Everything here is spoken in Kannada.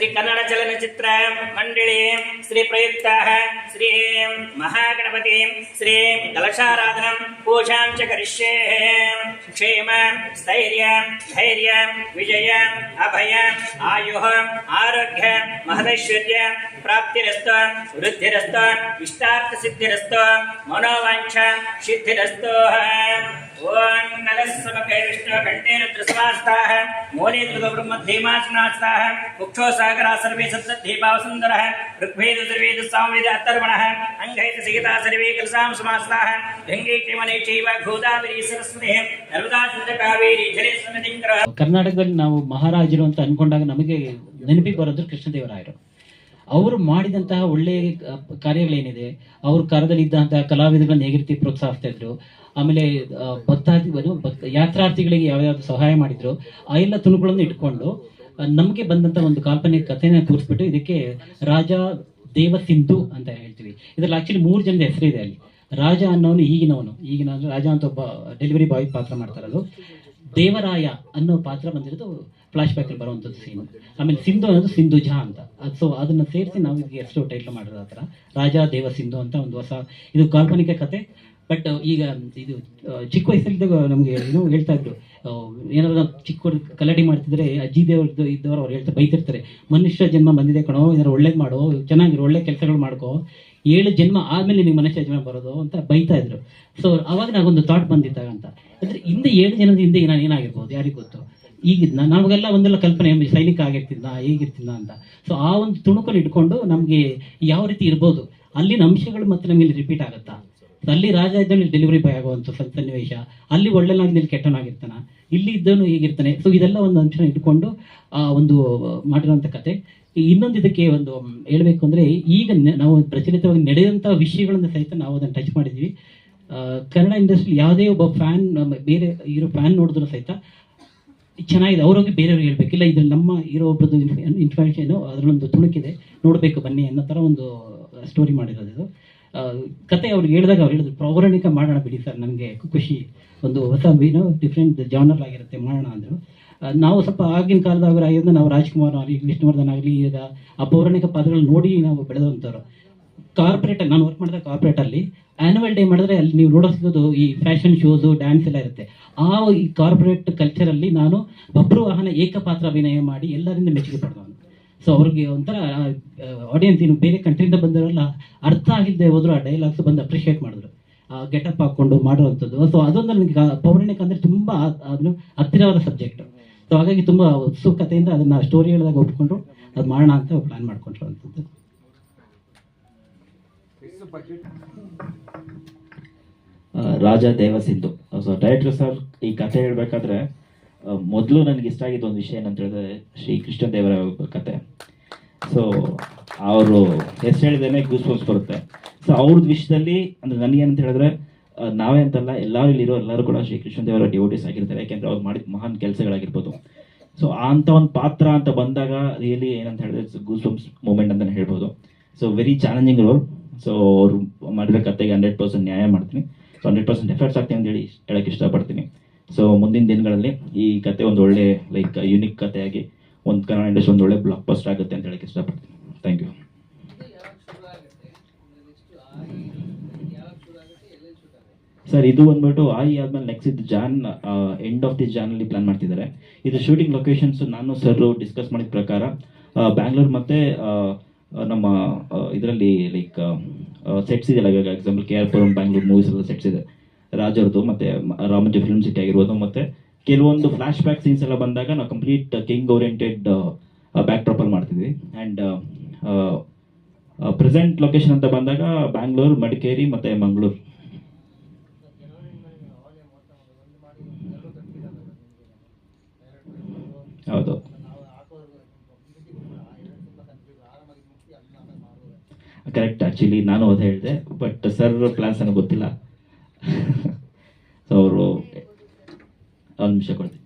ಶ್ರೀ ಕನ್ನಡ ಚಲನಚಿತ್ರ ಮಂಡಳಿ ಶ್ರೀ ಪ್ರಯುಕ್ತ ಶ್ರೀ ಮಹಾಗಣಪತಿ ಶ್ರೀ ಕಲಶಾರಾಧನಂ ಪೂಜಾಂ ಚ ಕರಿಷ್ಯೇ ಕ್ಷೇಮ ಸ್ಥೈರ್ಯ ಧೈರ್ಯ ವಿಜಯ ಅಭಯ ಆಯು ಆರೋಗ್ಯ ಮಹದೈಶ್ವರ್ಯ ಪ್ರಾಪ್ತಿರಸ್ತು ವೃದ್ಧಿರಸ್ತು ಇಷ್ಟಾರ್ಥ ಸಿದ್ಧಿರಸ್ತು ಮನೋವಾಂಛ ಸಿದ್ಧಿರಸ್ತು ಓಂ ನಲಸ್ಸಮಕೈ ವಿಷ್ಣು ಕಂಠೇನ ತ್ರಿಸಮಾಸ್ತಾಃ ಮೂಲೆ ಬ್ರಹ್ಮಧೀಮಾಸನಾಸ್ತಾಃ ಮುಕ್ಷೋ ಸಾಗರ ಸರ್ವೇ ಸಪ್ತಧೀಪಾವ ಸುಂದರಃ, ಋಗ್ವೇದ ಸಾಂವೇದ ಸಾಮವೇದ ಅಥರ್ವಣಃ ಅಂಗೈತ ಸಿಗತಾ ಸರ್ವೇ ಕಲಸಾಂ ಸಮಾಸ್ತಾಃ ಗಂಗೆ ಚಮನೆ ಚೈವ ಗೋದಾವರಿ ಸರಸ್ವತಿ ನರ್ಮದಾ ಸಿಂಧ ಕಾವೇರಿ ಜಲೇ ಕರ್ನಾಟಕದಲ್ಲಿ ನಾವು ಮಹಾರಾಜರು ಅಂತ ಅನ್ಕೊಂಡಾಗ ನಮಗೆ ನೆನಪಿಗೆ ಬರೋದು ಕೃಷ್ಣದೇವರಾಯರು. ಅವರು ಮಾಡಿದಂತಹ ಒಳ್ಳೆಯ ಕಾರ್ಯಗಳೇನಿದೆ, ಅವ್ರ ಕಾಲದಲ್ಲಿ ಇದ್ದಂತಹ ಕಲಾವಿದಗಳನ್ನ ಹೇಗೆ ರೀತಿ ಪ್ರೋತ್ಸಾಹಿಸ್ತಾ ಇದ್ರು, ಆಮೇಲೆ ಭಕ್ತಾದಿ ಯಾತ್ರಾರ್ಥಿಗಳಿಗೆ ಯಾವ್ಯಾವ್ದು ಸಹಾಯ ಮಾಡಿದ್ರು, ಆ ಎಲ್ಲ ತುಣುಕುಗಳನ್ನು ಇಟ್ಕೊಂಡು ನಮಗೆ ಬಂದಂತ ಒಂದು ಕಾಲ್ಪನಿಕ ಕಥೆನ ತೋರಿಸ್ಬಿಟ್ಟು ಇದಕ್ಕೆ ರಾಜ ದೇವ ಸಿಂಧು ಅಂತ ಹೇಳ್ತೀವಿ. ಇದ್ರಲ್ಲಿ ಆಕ್ಚುಲಿ ಮೂರು ಜನದ ಹೆಸರಿದೆ ಅಲ್ಲಿ. ರಾಜ ಅನ್ನೋನು ಈಗಿನವನು. ಈಗಿನ ರಾಜ ಅಂತ ಒಬ್ಬ ಡೆಲಿವರಿ ಬಾಯ್ ಪಾತ್ರ ಮಾಡ್ತಾರದು ದೇವರಾಯ ಅನ್ನೋ ಪಾತ್ರ ಬಂದಿರೋದು ಫ್ಲಾಶ್ ಬ್ಯಾಕ್ ಅಲ್ಲಿ ಬರುವಂಥದ್ದು ಸೀನ್ ಆಮೇಲೆ ಸಿಂಧು ಅನ್ನೋದು ಸಿಂಧುಜಾ ಅಂತ. ಅದು ಸೊ ಅದನ್ನ ಸೇರಿಸಿ ನಾವು ಇದಕ್ಕೆ ಎಷ್ಟು ಟೈಟ್ಲ್ ಮಾಡಿರೋ ಆ ಥರ. ರಾಜ, ದೇವ, ಸಿಂಧು ಅಂತ ಒಂದು ಹೊಸ, ಇದು ಕಾಲ್ಪನಿಕ ಕತೆ. ಬಟ್ ಈಗ, ಇದು ಚಿಕ್ಕ ವಯಸ್ಸಲ್ಲಿದ್ದಾಗ ನಮಗೆ ಏನು ಹೇಳ್ತಾ ಇದ್ರು. ಏನಾದ್ರು ಚಿಕ್ಕವ್ರು ಕಲಾಡಿ ಮಾಡ್ತಿದ್ರೆ ಅಜ್ಜಿ ದೇವ್ರದ್ದು ಇದ್ದವರು ಅವ್ರು ಹೇಳ್ತಾ ಬೈತಿರ್ತಾರೆ. ಮನುಷ್ಯ ಜನ್ಮ ಬಂದಿದೆ ಕಣೋ ಏನಾರು ಒಳ್ಳೇದು ಮಾಡೋ, ಚೆನ್ನಾಗಿರೋ ಒಳ್ಳೆ ಕೆಲಸಗಳು ಮಾಡ್ಕೋ, ಏಳು ಜನ್ಮ ಆದಮೇಲೆ ನಿಮ್ಗೆ ಮನುಷ್ಯ ಜನ್ಮ ಬರೋದು ಅಂತ ಬೈತಾ ಇದ್ರು. ಸೊ ಅವಾಗ ನಾಗೊಂದು ಥಾಟ್ ಬಂದಿದ್ದಾಗ ಅಂತ ಅಂದ್ರೆ ಹಿಂದೆ ಏಳು ಜನದ ಹಿಂದೆ ನಾನು ಏನಾಗಿರ್ಬೋದು, ಯಾರಿಗೂ ಗೊತ್ತು? ಈಗ ನಮಗೆಲ್ಲ ಒಂದೆಲ್ಲ ಕಲ್ಪನೆ ಸೈನಿಕ ಆಗಿರ್ತಿದ್ದ ಹೇಗಿರ್ತಿದ್ದ ಅಂತ. ಸೊ ಆ ಒಂದು ತುಣುಕಲ್ಲಿ ಇಟ್ಕೊಂಡು ನಮಗೆ ಯಾವ ರೀತಿ ಇರ್ಬೋದು ಅಲ್ಲಿನ ಅಂಶಗಳು ಮತ್ತೆ ನಮಗೆ ರಿಪೀಟ್ ಆಗುತ್ತಾ? ಅಲ್ಲಿ ರಾಜ ಇದ್ದಲ್ಲಿ ಡೆಲಿವರಿ ಬಾಯ್ ಆಗುವಂಥ ಸನ್- ಸನ್ನಿವೇಶ, ಅಲ್ಲಿ ಒಳ್ಳೆನಾಗಿದ್ದಲ್ಲಿ ಕೆಟ್ಟನಾಗಿರ್ತಾನ ಇಲ್ಲಿ ಇದ್ದವನು ಹೇಗಿರ್ತಾನೆ. ಸೊ ಇದೆಲ್ಲ ಒಂದು ಅಂಶನ ಇಟ್ಕೊಂಡು, ಆ ಒಂದು ಮಾಡಿರುವಂಥ ಕತೆ. ಇನ್ನೊಂದು ಇದಕ್ಕೆ ಒಂದು ಹೇಳಬೇಕು ಹೇಳ್ಬೇಕು ಅಂದ್ರೆ, ಈಗ ನಾವು ಪ್ರಚಲಿತವಾಗಿ ನಡೆಯುವಂಥ ವಿಷಯಗಳನ್ನು ಸಹಿತ ನಾವು ಅದನ್ನು ಟಚ್ ಮಾಡಿದ್ವಿ ಕನ್ನಡ ಇಂಡಸ್ಟ್ರಿ ಯಾವುದೇ ಒಬ್ಬ ಫ್ಯಾನ್ ಬೇರೆ ಇರೋ ಫ್ಯಾನ್ ನೋಡಿದ್ರು ಸಹಿತ ಚೆನ್ನಾಗಿದೆ. ಅವ್ರಿಗೆ ಬೇರೆಯವ್ರಿಗೆ ಹೇಳ್ಬೇಕಿಲ್ಲ ಇದ್ರಲ್ಲಿ ನಮ್ಮ ಇರೋ ಒಬ್ಬರದ್ದು ಇನ್ಫಾರ್ಮೇಷನ್ ಅದರಲ್ಲೊಂದು ತುಣುಕಿದೆ. ನೋಡಬೇಕು, ಬನ್ನಿ ಅನ್ನೋ ಥರ ಒಂದು ಸ್ಟೋರಿ ಮಾಡಿರೋದು ಇದು. ಕತೆ ಅವ್ರಿಗೆ ಹೇಳಿದಾಗ ಅವ್ರು ಹೇಳಿದ್ರು ಪೌರಾಣಿಕ ಮಾಡೋಣ ಬಿಡಿ ಸರ್ ನನಗೆ ಖುಷಿ. ಒಂದು ಹೊಸ ಏನೋ ಡಿಫ್ರೆಂಟ್ ಜಾನರ್ ಆಗಿರುತ್ತೆ, ಮಾಡೋಣ ಅಂದರು. ನಾವು ಸ್ವಲ್ಪ ಆಗಿನ ಕಾಲದಾಗ ಆಗಿರೋದು ನಾವು ರಾಜ್ಕುಮಾರ್ ಆಗಲಿ ವಿಷ್ಣುವರ್ಧನ್ ಆಗಲಿ, ಈಗ ಆ ಪೌರಾಣಿಕ ಪಾತ್ರಗಳನ್ನ ನೋಡಿ ನಾವು ಬೆಳೆದಂಥವ್ರು ಕಾರ್ಪೊರೇಟ್ ನಾನು ವರ್ಕ್ ಮಾಡಿದ ಕಾರ್ಪೊರೇಟ್ ಅಲ್ಲಿ ಆನ್ಯುವಲ್ ಡೇ ಮಾಡಿದ್ರೆ ಅಲ್ಲಿ ನೀವು ನೋಡೋ ಸಿಗೋದು ಈ ಫ್ಯಾಷನ್ ಶೋಸು ಡ್ಯಾನ್ಸ್ ಎಲ್ಲ ಇರುತ್ತೆ. ಆ ಈ ಕಾರ್ಪೊರೇಟ್ ಕಲ್ಚರ್ ಅಲ್ಲಿ ನಾನು ಬಬ್ರು ವಾಹನ ಏಕಪಾತ್ರ ಅಭಿನಯ ಮಾಡಿ ಎಲ್ಲರಿಂದ ಮೆಚ್ಚುಗೆ ಪಡೆದವನು. ಸೊ ಅವ್ರಿಗೆ ಒಂಥರ ಆಡಿಯನ್ಸ್ ಏನು ಬೇರೆ ಕಂಟ್ರಿಯಿಂದ ಬಂದವರೆಲ್ಲ ಅರ್ಥ ಆಗಿದ್ದೆ ಹೋದ್ರು ಆ ಡೈಲಾಗ್ಸ್ ಬಂದು ಅಪ್ರಿಷಿಯೇಟ್ ಮಾಡಿದ್ರು. ಗೆಟಪ್ ಹಾಕೊಂಡು ಮಾಡುವಂಥದ್ದು. ಸೊ ಅದೊಂದು ನನಗೆ ಆ ಪೌರಾಣಿಕ ಅಂದ್ರೆ ತುಂಬಾ ಆ- ಅದನ್ನು ಹತ್ತಿರವಾದ ಸಬ್ಜೆಕ್ಟ್ ಸೊ ಹಾಗಾಗಿ ತುಂಬಾ ಉತ್ಸುಕತೆಯಿಂದ ಅದನ್ನ ಸ್ಟೋರಿ ಹೇಳಿದಾಗ ಒಪ್ಕೊಂಡು ಅದು ಮಾಡೋಣ ಅಂತ ಪ್ಲಾನ್ ಮಾಡ್ಕೊಂಡಿರುವಂಥದ್ದು ಆ, ರಾಜ ದೇವಸಿದ್ದು. ಸೊ ಡೈರೆಕ್ಟರ್ ಸರ್ ಈ ಕಥೆ ಹೇಳ್ಬೇಕಾದ್ರೆ ಮೊದಲು ನನಗೆ ಇಷ್ಟ ಆಗಿದ್ದ ಒಂದು ವಿಷಯ ಏನಂತ ಹೇಳಿದ್ರೆ, ಶ್ರೀ ಕೃಷ್ಣ ದೇವರ ಕತೆ. ಸೊ ಅವರು ಹೆಸರು ಹೇಳಿದೇನೆ ಗೂಸ್ ಬಂಪ್ಸ್ ಬರುತ್ತೆ. ಸೊ ಅವ್ರದ್ದು ವಿಷಯದಲ್ಲಿ, ಅಂದ್ರೆ ನನಗೇನಂತ ಹೇಳಿದ್ರೆ ನಾವೇ ಅಂತಲ್ಲ, ಎಲ್ಲರೂ ಇಲ್ಲಿರೋ ಎಲ್ಲರೂ ಕೂಡ ಶ್ರೀ ಕೃಷ್ಣ ದೇವರ ಡಿವೋಟಿಸ್ ಆಗಿರ್ತಾರೆ. ಯಾಕೆಂದ್ರೆ ಅವ್ರು ಮಾಡಿದ ಮಹಾನ್ ಕೆಲಸಗಳಾಗಿರ್ಬೋದು. ಸೊ ಅಂತ ಒಂದು ಪಾತ್ರ ಅಂತ ಬಂದಾಗ ರಿಯಲಿ ಏನಂತ ಹೇಳಿದ್ರೆ ಗೂಸ್ ಮೂಮೆಂಟ್ ಅಂತಲೇ ಹೇಳ್ಬೋದು. So very challenging role so ಅವರು ಮಾಡಿರೋ ಕತೆಗೆ ಹಂಡ್ರೆಡ್ ಪರ್ಸೆಂಟ್ ನ್ಯಾಯ ಮಾಡ್ತೀನಿ. ಸೊ ಹಂಡ್ರೆಡ್ ಪರ್ಸೆಂಟ್ ಎಫರ್ಟ್ಸ್ ಆಗ್ತೀನಿ ಅಂತ ಹೇಳಿ ಹೇಳಕ್ಕೆ ಇಷ್ಟಪಡ್ತೀನಿ. ಸೊ ಮುಂದಿನ ದಿನಗಳಲ್ಲಿ ಈ ಕತೆ ಒಂದು ಒಳ್ಳೆ ಲೈಕ್ ಯುನಿಕ್ ಕಥೆಯಾಗಿ ಒಂದು ಕನ್ನಡ ಇಂಡಸ್ಟ್ರಿ ಒಂದು ಒಳ್ಳೆ ಬ್ಲಾಕ್ ಬಸ್ಟರ್ ಆಗುತ್ತೆ ಅಂತ ಹೇಳಕ್ಕೆ ಇಷ್ಟಪಡ್ತೀನಿ. ಥ್ಯಾಂಕ್ ಯು ಸರ್ ಇದು ಬಂದ್ಬಿಟ್ಟು ಆಯಿ ಆದ್ಮೇಲೆ ನೆಕ್ಸ್ಟ್ ಇದು John end of the John ಅಲ್ಲಿ ಪ್ಲಾನ್ ಮಾಡ್ತಿದ್ದಾರೆ. ಇದು ಶೂಟಿಂಗ್ ಲೊಕೇಶನ್ಸ್ ನಾನು ಸರ್ ಡಿಸ್ಕಸ್ ಮಾಡಿದ ಪ್ರಕಾರ ಬ್ಯಾಂಗ್ಳೂರ್ ಮತ್ತೆ ನಮ್ಮ ಇದರಲ್ಲಿ ಲೈಕ್ ಸೆಟ್ಸ್ ಇದೆಯಲ್ಲ ಇವಾಗ example K R Puram Bangalore movies ಎಲ್ಲ ಸೆಟ್ಸ್ ಇದೆ ರಾಜವ್ರದ್ದು ಮತ್ತೆ ರಾಮಜ ಫಿಲ್ಮ್ ಸಿಟಿ ಆಗಿರ್ಬೋದು, ಮತ್ತೆ ಕೆಲವೊಂದು ಫ್ಲಾಶ್ ಬ್ಯಾಕ್ ಸೀನ್ಸ್ ಎಲ್ಲ ಬಂದಾಗ ನಾವು ಕಂಪ್ಲೀಟ್ ಕಿಂಗ್ ಓರಿಯೆಂಟೆಡ್ ಬ್ಯಾಕ್ ಟ್ರಾಪಲ್ ಮಾಡ್ತಿದ್ವಿ. ಆ್ಯಂಡ್ ಪ್ರೆಸೆಂಟ್ ಲೊಕೇಶನ್ ಅಂತ ಬಂದಾಗ ಬ್ಯಾಂಗ್ಳೂರ್ ಮಡಿಕೇರಿ ಮತ್ತೆ ಮಂಗಳೂರು ಹೌದು. ಕರೆಕ್ಟ್ ಆ್ಯಕ್ಚುಲಿ ನಾನು ಅದು ಹೇಳಿದೆ ಬಟ್ ಸರ್ ಪ್ಲ್ಯಾನ್ಸ್ ನನಗೆ ಗೊತ್ತಿಲ್ಲ. ಸೊ ಅವರು, ಒಂದು ನಿಮಿಷ ಕೊಡ್ತೀನಿ.